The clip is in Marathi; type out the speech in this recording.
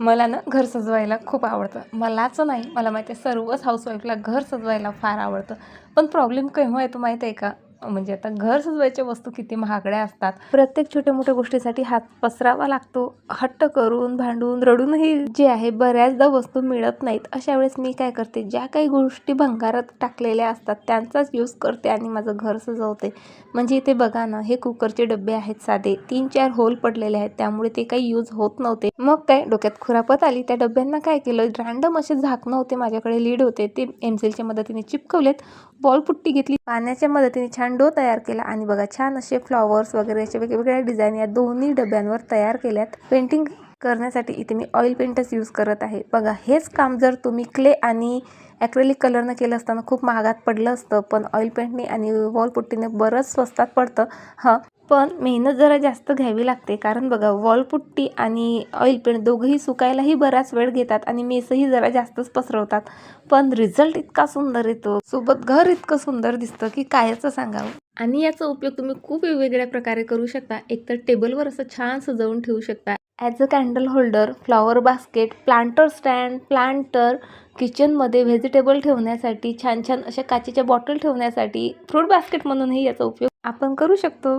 मला ना घर सजवायला खूप आवडतं. मलाच नाही मला माहिती आहे सर्वच हाऊसवाईफला घर सजवायला फार आवडतं. पण प्रॉब्लेम केव्हा येतो माहीत आहे का? म्हणजे आता घर सजवायच्या वस्तू किती महागड्या असतात. प्रत्येक छोट्या मोठ्या गोष्टीसाठी हात पसरावा लागतो. हट्ट करून भांडून रडूनही जे आहे बऱ्याचदा वस्तू मिळत नाहीत. अशा वेळेस मी काय करते ज्या काही गोष्टी भंगारात टाकलेल्या असतात त्यांचाच यूज करते आणि माझं घर सजवते. म्हणजे इथे बघा ना हे कुकरचे डबे आहेत साधे. तीन चार होल पडलेले आहेत. त्यामुळे ते काही यूज होत नव्हते. मग काय डोक्यात खुरापत आली. त्या डब्यांना काय केलं रँडम असे झाकणं होते माझ्याकडे. लीड होते. ते एमसेलच्या मदतीने चिपकवलेत. बॉल पुट्टी घेतली. पाण्याच्या मदतीने छान डो तयार केला. आणि बघा छान असे फ्लॉवर्स वगैरे असे वेगवेगळ्या डिझाईन या दोन्ही डब्यांवर तयार केल्यात. पेंटिंग करण्यासाठी इथे मी ऑइल पेंटच यूज करत आहे. बघा हेच काम जर तुम्ही क्ले आणि ॲक्रेलिक कलरनं केलं असताना खूप महागात पडलं असतं पण ऑइल पेंटने आणि वॉल पुट्टीने बरंच स्वस्तात पडतं. हां. पण मेहनत जरा जास्त घ्यावी लागते. कारण बघा वॉलपुट्टी आणि ऑइल पेंट दोघंही सुकायलाही बराच वेळ घेतात आणि मेसही जरा जास्तच पसरवतात. पण रिझल्ट इतका सुंदर येतो. सोबत घर इतकं सुंदर दिसतं की कायचं सांगावं? आणि याचा उपयोग तुम्ही खूप वेगवेगळ्या प्रकारे करू शकता. एकतर टेबलवर असं छान सजवून ठेवू शकता. As a candle holder flower basket planter stand planter किचनमध्ये व्हेजिटेबल ठेवण्यासाठी छान छान अशा काचेच्या बॉटल ठेवण्यासाठी फ्रूट बास्केट म्हणूनही याचा उपयोग आपण करू शकतो.